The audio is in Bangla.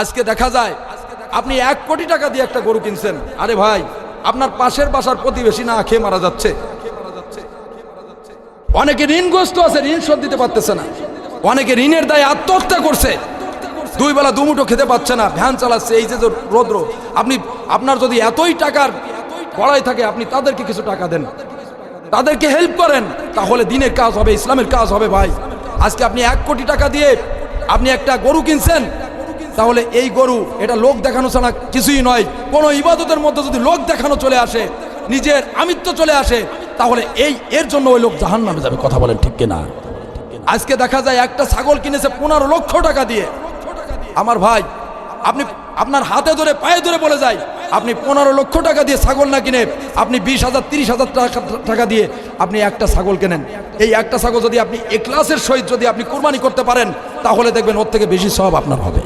আজকে দেখা যায় আপনি এক কোটি টাকা দিয়ে একটা গরু কিনছেন। আরে ভাই, আপনার পাশের বাসার প্রতিবেশী না খেয়ে মারা যাচ্ছে। অনেকে ঋণগ্রস্ত আছে, ঋণ শোধ দিতে পারতেছে না। অনেকে ঋণের দায়ে আত্মহত্যা করছে। দুই বেলা দুমুঠো খেতে পাচ্ছে না, ভ্যান চালাচ্ছে, এই যে রৌদ্র। আপনি, আপনার যদি এতই টাকার পড়াই থাকে, আপনি তাদেরকে কিছু টাকা দেন। তাদেরকে হেল্প করেন, তাহলে দিনের কাজ হবে, ইসলামের কাজ হবে ভাই। আজকে আপনি এক কোটি টাকা দিয়ে আপনি একটা গরু কিনছেন তাহলে এই গরু, এটা লোক দেখানো ছাড়া কিছুই নয়। কোনো ইবাদতের মধ্যে যদি লোক দেখানো চলে আসে, নিজের আমিত্ব চলে আসে, তাহলে এই, এর জন্য ওই লোক জাহান নামে যাবে, কথা বলেন ঠিক কিনা? আজকে দেখা যায় একটা ছাগল কিনেছে পনেরো লক্ষ টাকা দিয়ে। আমার ভাই, আপনি, আপনার হাতে ধরে, পায়ে ধরে বলে যায়, আপনি পনেরো লক্ষ টাকা দিয়ে ছাগল না কিনে, আপনি বিশ হাজার, তিরিশ হাজার টাকা টাকা দিয়ে আপনি একটা ছাগল কেনেন। এই একটা ছাগল যদি আপনি এ এক্লাসের সহিত যদি আপনি কোরবানি করতে পারেন, তাহলে দেখবেন ওর থেকে বেশি সব আপনার হবে।